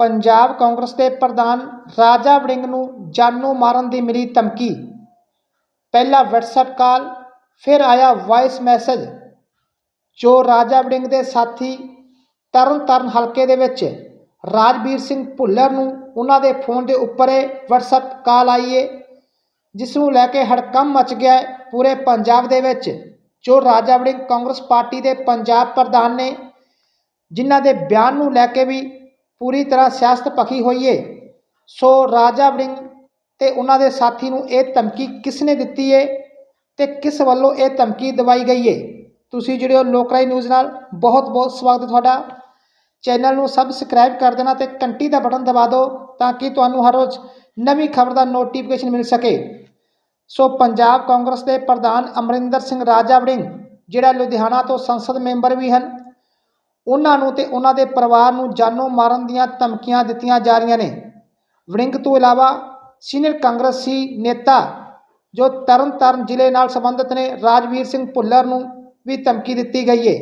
ਪੰਜਾਬ ਕਾਂਗਰਸ ਦੇ ਪ੍ਰਧਾਨ ਰਾਜਾ ਵੜਿੰਗ ਨੂੰ ਜਾਨੋਂ ਮਾਰਨ ਦੀ ਮਿਲੀ ਧਮਕੀ। ਪਹਿਲਾ WhatsApp ਕਾਲ, ਫਿਰ ਆਇਆ ਵਾਇਸ ਮੈਸੇਜ ਜੋ ਰਾਜਾ ਵੜਿੰਗ ਦੇ ਸਾਥੀ ਤਰਨ ਤਰਨਤਾਰਨ ਹਲਕੇ ਦੇ ਵਿੱਚ ਰਾਜਵੀਰ ਸਿੰਘ ਭੁੱਲਰ ਨੂੰ ਉਹਨਾਂ ਦੇ ਫੋਨ ਦੇ ਉੱਪਰ ਇਹ WhatsApp ਕਾਲ ਆਈ ਏ, ਜਿਸ ਨੂੰ ਲੈ ਕੇ ਹੜਕੰਮ ਮਚ ਗਿਆ ਪੂਰੇ ਪੰਜਾਬ ਦੇ ਵਿੱਚ, ਜੋ ਰਾਜਾ ਵੜਿੰਗ ਕਾਂਗਰਸ ਪਾਰਟੀ ਦੇ ਪੰਜਾਬ ਪ੍ਰਧਾਨ ਨੇ, ਜਿਨ੍ਹਾਂ ਦੇ ਬਿਆਨ ਨੂੰ ਲੈ ਕੇ ਵੀ ਪੂਰੀ ਤਰ੍ਹਾਂ ਸਿਆਸਤ ਪਖੀ ਹੋਈ ਏ। ਸੋ ਰਾਜਾ ਵੜਿੰਗ ਤੇ ਉਹਨਾਂ ਦੇ ਸਾਥੀ ਨੂੰ ਇਹ ਧਮਕੀ ਕਿਸ ਨੇ ਦਿੱਤੀ ਏ ਤੇ ਕਿਸ ਵੱਲੋਂ ਇਹ ਧਮਕੀ ਦਵਾਈ ਗਈ ਏ? ਤੁਸੀਂ ਜਿਹੜੇ ਹੋ ਲੋਕਰਾਈ ਨਿਊਜ਼ ਨਾਲ। ਬਹੁਤ ਬਹੁਤ ਸਵਾਗਤ ਹੈ ਤੁਹਾਡਾ। ਚੈਨਲ ਨੂੰ ਸਬਸਕ੍ਰਾਈਬ ਕਰ ਦੇਣਾ ਤੇ ਘੰਟੀ ਦਾ ਬਟਨ ਦਬਾ ਦਿਓ ਤਾਂ ਕਿ ਤੁਹਾਨੂੰ ਹਰ ਰੋਜ਼ ਨਵੀਂ ਖਬਰ ਦਾ ਨੋਟੀਫਿਕੇਸ਼ਨ ਮਿਲ ਸਕੇ। ਸੋ ਪੰਜਾਬ ਕਾਂਗਰਸ ਦੇ ਪ੍ਰਧਾਨ ਅਮਰਿੰਦਰ ਸਿੰਘ ਰਾਜਾ ਵੜਿੰਗ, ਜਿਹੜਾ ਲੁਧਿਆਣਾ ਤੋਂ ਸੰਸਦ ਮੈਂਬਰ ਵੀ ਹਨ ਉਹਨਾਂ ਨੂੰ ਤੇ ਉਹਨਾਂ ਦੇ ਪਰਿਵਾਰ ਨੂੰ ਜਾਨੋਂ ਮਾਰਨ ਦੀਆਂ ਧਮਕੀਆਂ ਦਿੱਤੀਆਂ ਜਾ ਰਹੀਆਂ ਨੇ। ਵੜਿੰਗ ਤੋਂ ਇਲਾਵਾ ਸੀਨੀਅਰ ਕਾਂਗਰਸੀ ਨੇਤਾ ਜੋ ਤਰਨਤਾਰਨ ਜ਼ਿਲ੍ਹੇ ਨਾਲ ਸੰਬੰਧਿਤ ਨੇ, ਰਾਜਵੀਰ ਸਿੰਘ ਭੁੱਲਰ ਨੂੰ ਵੀ ਧਮਕੀ ਦਿੱਤੀ ਗਈ ਹੈ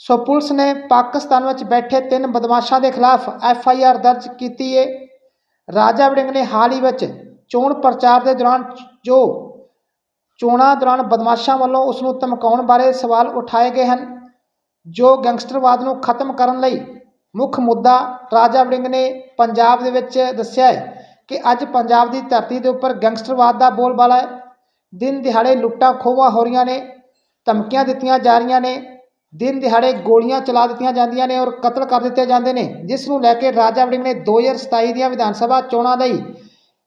ਸੋ ਪੁਲਿਸ ਨੇ ਪਾਕਿਸਤਾਨ ਵਿੱਚ ਬੈਠੇ ਤਿੰਨ ਬਦਮਾਸ਼ਾਂ ਦੇ ਖਿਲਾਫ ਐਫ ਆਈ ਆਰ ਦਰਜ ਕੀਤੀ ਹੈ ਰਾਜਾ ਵੜਿੰਗ ਨੇ ਹਾਲ ਹੀ ਵਿੱਚ ਚੋਣ ਪ੍ਰਚਾਰ ਦੇ ਦੌਰਾਨ ਜੋ ਚੋਣਾਂ ਦੌਰਾਨ ਬਦਮਾਸ਼ਾਂ ਵੱਲੋਂ ਉਸ ਨੂੰ ਧਮਕਾਉਣ ਬਾਰੇ ਸਵਾਲ ਉਠਾਏ ਗਏ ਹਨ। ਜੋ ਗੈਂਗਸਟਰਵਾਦ ਨੂੰ ਖਤਮ ਕਰਨ ਲਈ ਮੁੱਖ ਮੁੱਦਾ ਰਾਜਾ ਵੜਿੰਗ ਨੇ ਪੰਜਾਬ ਦੇ ਵਿੱਚ ਦੱਸਿਆ ਹੈ ਕਿ ਅੱਜ ਪੰਜਾਬ ਦੀ ਧਰਤੀ ਦੇ ਉੱਪਰ ਗੈਂਗਸਟਰਵਾਦ ਦਾ ਬੋਲਬਾਲਾ ਹੈ। ਦਿਨ ਦਿਹਾੜੇ ਲੁੱਟਾਂ ਖੋਹਾਂ ਹੋ ਰਹੀਆਂ ਨੇ, ਧਮਕੀਆਂ ਦਿੱਤੀਆਂ ਜਾ ਰਹੀਆਂ ਨੇ, ਦਿਨ ਦਿਹਾੜੇ ਗੋਲੀਆਂ ਚਲਾ ਦਿੱਤੀਆਂ ਜਾਂਦੀਆਂ ਨੇ ਔਰ ਕਤਲ ਕਰ ਦਿੱਤੇ ਜਾਂਦੇ ਨੇ। ਜਿਸ ਨੂੰ ਲੈ ਕੇ ਰਾਜਾ ਵੜਿੰਗ ਨੇ 2027 ਦੀਆਂ ਵਿਧਾਨ ਸਭਾ ਚੋਣਾਂ ਲਈ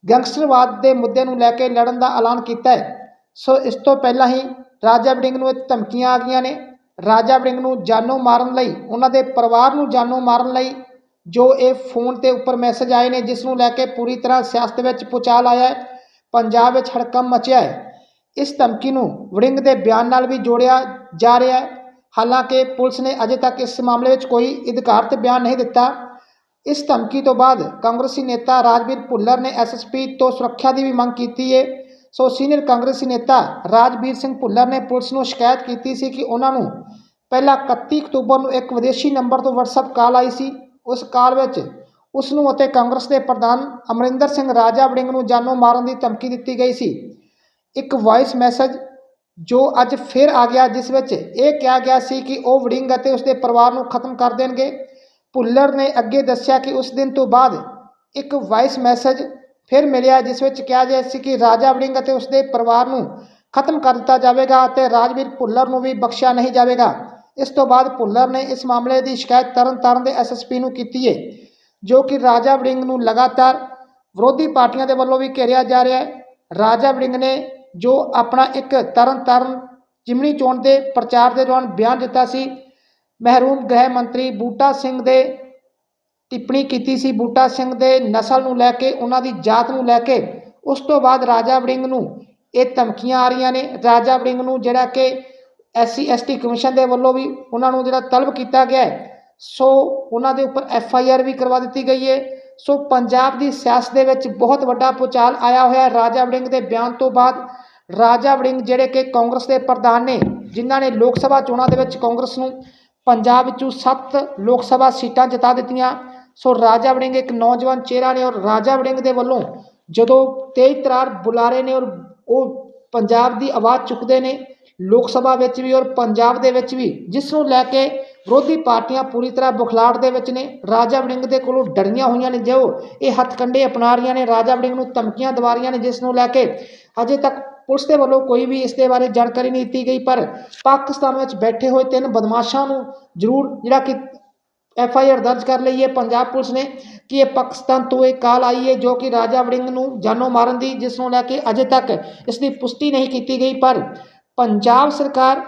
ਗੈਂਗਸਟਰਵਾਦ ਦੇ ਮੁੱਦੇ ਨੂੰ ਲੈ ਕੇ ਲੜਨ ਦਾ ਐਲਾਨ ਕੀਤਾ ਹੈ। ਸੋ ਇਸ ਤੋਂ ਪਹਿਲਾਂ ਹੀ ਰਾਜਾ ਵੜਿੰਗ ਨੂੰ ਧਮਕੀਆਂ ਆ ਗਈਆਂ ਨੇ। ਰਾਜਾ ਵੜਿੰਗ ਨੂੰ ਜਾਨੋਂ ਮਾਰਨ ਲਈ, ਉਹਨਾਂ ਦੇ ਪਰਿਵਾਰ ਨੂੰ ਜਾਨੋਂ ਮਾਰਨ ਲਈ ਜੋ ਇਹ ਫੋਨ ਤੇ ਉੱਪਰ ਮੈਸੇਜ ਆਏ ਨੇ, ਜਿਸ ਨੂੰ ਲੈ ਕੇ ਪੂਰੀ ਤਰ੍ਹਾਂ ਸਿਆਸਤ ਵਿੱਚ ਪੁਚਾਲ ਆਇਆ ਹੈ, ਪੰਜਾਬ ਵਿੱਚ ਹੜਕੰਮ ਮਚਿਆ ਹੈ। ਇਸ ਧਮਕੀ ਨੂੰ ਵੜਿੰਗ ਦੇ ਬਿਆਨ ਨਾਲ ਵੀ ਜੋੜਿਆ ਜਾ ਰਿਹਾ ਹੈ। ਹਾਲਾਂਕਿ ਪੁਲਿਸ ਨੇ ਅਜੇ ਤੱਕ ਇਸ ਮਾਮਲੇ ਵਿੱਚ ਕੋਈ ਅਧਿਕਾਰਤ ਬਿਆਨ ਨਹੀਂ ਦਿੱਤਾ। ਇਸ ਧਮਕੀ ਤੋਂ ਬਾਅਦ ਕਾਂਗਰਸੀ ਨੇਤਾ ਰਾਜਵੀਰ ਭੁੱਲਰ ਨੇ ਐਸਐਸਪੀ ਤੋਂ ਸੁਰੱਖਿਆ ਦੀ ਵੀ ਮੰਗ ਕੀਤੀ ਹੈ। ਸੋ ਸੀਨੀਅਰ ਕਾਂਗਰਸੀ ਨੇਤਾ ਰਾਜਵੀਰ ਸਿੰਘ ਭੁੱਲਰ ਨੇ ਪੁਲਿਸ ਨੂੰ ਸ਼ਿਕਾਇਤ ਕੀਤੀ ਸੀ ਕਿ ਉਹਨਾਂ ਨੂੰ ਪਹਿਲਾਂ 31 ਅਕਤੂਬਰ ਨੂੰ ਇੱਕ ਵਿਦੇਸ਼ੀ ਨੰਬਰ ਤੋਂ WhatsApp ਕਾਲ ਆਈ ਸੀ। ਉਸ ਕਾਲ ਵਿੱਚ ਉਸ ਨੂੰ ਅਤੇ ਕਾਂਗਰਸ ਦੇ ਪ੍ਰਧਾਨ ਅਮਰਿੰਦਰ ਸਿੰਘ ਰਾਜਾ ਵੜਿੰਗ ਨੂੰ ਜਾਨੋਂ ਮਾਰਨ ਦੀ ਧਮਕੀ ਦਿੱਤੀ ਗਈ ਸੀ। ਇੱਕ ਵਾਇਸ ਮੈਸੇਜ ਜੋ ਅੱਜ ਫਿਰ ਆ ਗਿਆ, ਜਿਸ ਵਿੱਚ ਇਹ ਕਿਹਾ ਗਿਆ ਸੀ ਕਿ ਉਹ ਵੜਿੰਗ ਅਤੇ ਉਸਦੇ ਪਰਿਵਾਰ ਨੂੰ ਖਤਮ ਕਰ ਦੇਣਗੇ। ਭੁੱਲਰ ਨੇ ਅੱਗੇ ਦੱਸਿਆ ਕਿ ਉਸ ਦਿਨ ਤੋਂ ਬਾਅਦ ਇੱਕ ਵਾਇਸ ਮੈਸੇਜ ਫਿਰ ਮਿਲਿਆ ਜਿਸ ਵਿੱਚ ਕਿਹਾ ਗਿਆ ਸੀ ਕਿ ਰਾਜਾ ਵੜਿੰਗ ਅਤੇ ਉਸਦੇ ਪਰਿਵਾਰ ਨੂੰ ਖਤਮ ਕਰ ਦਿੱਤਾ ਜਾਵੇਗਾ ਅਤੇ ਰਾਜਵੀਰ ਭੁੱਲਰ ਨੂੰ ਵੀ ਬਖਸ਼ਿਆ ਨਹੀਂ ਜਾਵੇਗਾ। ਇਸ ਤੋਂ ਬਾਅਦ ਭੁੱਲਰ ਨੇ ਇਸ ਮਾਮਲੇ ਦੀ ਸ਼ਿਕਾਇਤ ਤਰਨਤਾਰਨ ਦੇ ਐਸਐਸਪੀ ਨੂੰ ਕੀਤੀ ਹੈ ਜੋ ਕਿ ਰਾਜਾ ਵੜਿੰਗ ਨੂੰ ਲਗਾਤਾਰ ਵਿਰੋਧੀ ਪਾਰਟੀਆਂ ਦੇ ਵੱਲੋਂ ਵੀ ਘੇਰਿਆ ਜਾ ਰਿਹਾ ਹੈ। ਰਾਜਾ ਵੜਿੰਗ ਨੇ ਜੋ ਆਪਣਾ ਇੱਕ ਤਰਨਤਾਰਨ ਜਿਮਣੀ ਚੋਣ ਦੇ ਪ੍ਰਚਾਰ ਦੇ ਦੌਰਾਨ ਬਿਆਨ ਦਿੱਤਾ ਸੀ ਮਹਿਰੂਮ ਗ੍ਰਹਿ ਮੰਤਰੀ ਬੂਟਾ ਸਿੰਘ ਦੇ ਟਿੱਪਣੀ ਕੀਤੀ ਸੀ ਬੂਟਾ ਸਿੰਘ ਦੇ ਨਸਲ ਨੂੰ ਲੈ ਕੇ, ਉਹਨਾਂ ਦੀ ਜਾਤ ਨੂੰ ਲੈ ਕੇ। ਉਸ ਤੋਂ ਬਾਅਦ ਰਾਜਾ ਵੜਿੰਗ ਨੂੰ ਇਹ ਧਮਕੀਆਂ ਆ ਰਹੀਆਂ ਨੇ। ਰਾਜਾ ਵੜਿੰਗ ਨੂੰ ਜਿਹੜਾ ਕਿ ਐਸਸੀ ਐਸਟੀ ਕਮਿਸ਼ਨ ਦੇ ਵੱਲੋਂ ਵੀ ਉਹਨਾਂ ਨੂੰ ਜਿਹੜਾ ਤਲਬ ਕੀਤਾ ਗਿਆ ਸੋ ਉਹਨਾਂ ਦੇ ਉੱਪਰ ਐਫ ਆਈ ਆਰ ਵੀ ਕਰਵਾ ਦਿੱਤੀ ਗਈ ਹੈ। ਸੋ ਪੰਜਾਬ ਦੀ ਸਿਆਸਤ ਦੇ ਵਿੱਚ ਬਹੁਤ ਵੱਡਾ ਪੁਚਾਲ ਆਇਆ ਹੋਇਆ ਰਾਜਾ ਵੜਿੰਗ ਦੇ ਬਿਆਨ ਤੋਂ ਬਾਅਦ। ਰਾਜਾ ਵੜਿੰਗ ਜਿਹੜੇ ਕਿ ਕਾਂਗਰਸ ਦੇ ਪ੍ਰਧਾਨ ਨੇ, ਜਿਨ੍ਹਾਂ ਨੇ ਲੋਕ ਸਭਾ ਚੋਣਾਂ ਦੇ ਵਿੱਚ ਕਾਂਗਰਸ ਨੂੰ ਪੰਜਾਬ ਵਿੱਚੋਂ 7 ਲੋਕ ਸਭਾ ਸੀਟਾਂ ਜਿਤਾ ਦਿੱਤੀਆਂ। ਸੋ ਰਾਜਾ ਵੜਿੰਗ ਇੱਕ ਨੌਜਵਾਨ ਚਿਹਰਾ ਨੇ ਔਰ ਰਾਜਾ ਵੜਿੰਗ ਦੇ ਵੱਲੋਂ ਜਦੋਂ ਤੇਜ਼ ਤਰਾਰ ਬੁਲਾਰੇ ਨੇ ਔਰ ਉਹ ਪੰਜਾਬ ਦੀ ਆਵਾਜ਼ ਚੁੱਕਦੇ ਨੇ, ਲੋਕ ਸਭਾ ਵਿੱਚ ਵੀ ਔਰ ਪੰਜਾਬ ਦੇ ਵਿੱਚ ਵੀ, ਜਿਸ ਨੂੰ ਲੈ ਕੇ ਵਿਰੋਧੀ ਪਾਰਟੀਆਂ ਪੂਰੀ ਤਰ੍ਹਾਂ ਬੁਖਲਾਟ ਦੇ ਵਿੱਚ ਨੇ, ਰਾਜਾ ਵੜਿੰਗ ਦੇ ਕੋਲੋਂ ਡਰੀਆਂ ਹੋਈਆਂ ਨੇ, ਜੋ ਇਹ ਹੱਥਕੰਡੇ ਅਪਣਾ ਰਹੀਆਂ ਨੇ, ਰਾਜਾ ਵੜਿੰਗ ਨੂੰ ਧਮਕੀਆਂ ਦਿਵਾ ਰਹੀਆਂ ਨੇ, ਜਿਸ ਨੂੰ ਲੈ ਕੇ ਅਜੇ ਤੱਕ ਪੁਲਿਸ ਦੇ ਵੱਲੋਂ ਕੋਈ ਵੀ ਇਸ ਦੇ ਬਾਰੇ ਜਾਣਕਾਰੀ ਨਹੀਂ ਦਿੱਤੀ ਗਈ, ਪਰ ਪਾਕਿਸਤਾਨ ਵਿੱਚ ਬੈਠੇ ਹੋਏ ਤਿੰਨ ਬਦਮਾਸ਼ਾਂ ਨੂੰ ਜ਼ਰੂਰ ਜਿਹੜਾ ਕਿ ਐਫ ਆਈ ਆਰ ਦਰਜ ਕਰ ਲਈ ਹੈ। ਪੰਜਾਬ ਪੁਲਿਸ ਨੇ ਕਿ ਇਹ ਪਾਕਿਸਤਾਨ ਤੋਂ ਇਹ ਕਾਲ ਆਈ ਹੈ ਜੋ ਕਿ ਰਾਜਾ ਵੜਿੰਗ ਨੂੰ ਜਾਨੋਂ ਮਾਰਨ ਦੀ, ਜਿਸ ਨੂੰ ਲੈ ਕੇ ਅਜੇ ਤੱਕ ਇਸ ਦੀ ਪੁਸ਼ਟੀ ਨਹੀਂ ਕੀਤੀ ਗਈ, ਪਰ ਪੰਜਾਬ ਸਰਕਾਰ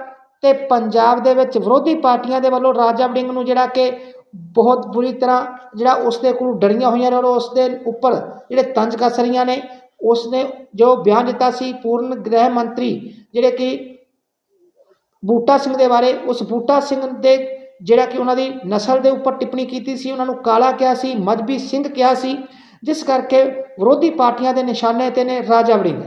ਤੇ ਪੰਜਾਬ ਦੇ ਵਿੱਚ ਵਿਰੋਧੀ ਪਾਰਟੀਆਂ ਦੇ ਵੱਲੋਂ ਰਾਜਾ ਵੜਿੰਗ ਨੂੰ ਜਿਹੜਾ ਕਿ ਬਹੁਤ ਬੁਰੀ ਤਰ੍ਹਾਂ ਜਿਹੜਾ ਉਸ ਦੇ ਕੋਲ ਡਰੀਆਂ ਹੋਈਆਂ ਨੇ ਔਰ ਉਸ ਦੇ ਉੱਪਰ ਜਿਹੜੇ ਤੰਜ ਕੱਸ ਰਹੀਆਂ ਨੇ ਉਸ ਨੇ ਜੋ ਬਿਆਨ ਦਿੱਤਾ ਸੀ ਪੂਰਨ ਗ੍ਰਹਿ ਮੰਤਰੀ, ਜਿਹੜੇ ਕਿ ਬੂਟਾ ਸਿੰਘ ਦੇ ਬਾਰੇ, ਉਸ ਬੂਟਾ ਸਿੰਘ ਦੇ ਜਿਹੜਾ ਕਿ ਉਹਨਾਂ ਦੀ ਨਸਲ ਦੇ ਉੱਪਰ ਟਿੱਪਣੀ ਕੀਤੀ ਸੀ, ਉਹਨਾਂ ਨੂੰ ਕਾਲਾ ਕਿਹਾ ਸੀ ਮਜਬੀ ਸਿੰਘ ਕਿਹਾ ਸੀ, ਜਿਸ ਕਰਕੇ ਵਿਰੋਧੀ ਪਾਰਟੀਆਂ ਦੇ ਨਿਸ਼ਾਨੇ ਤੇ ਨੇ ਰਾਜਾ ਵੜਿੰਗ।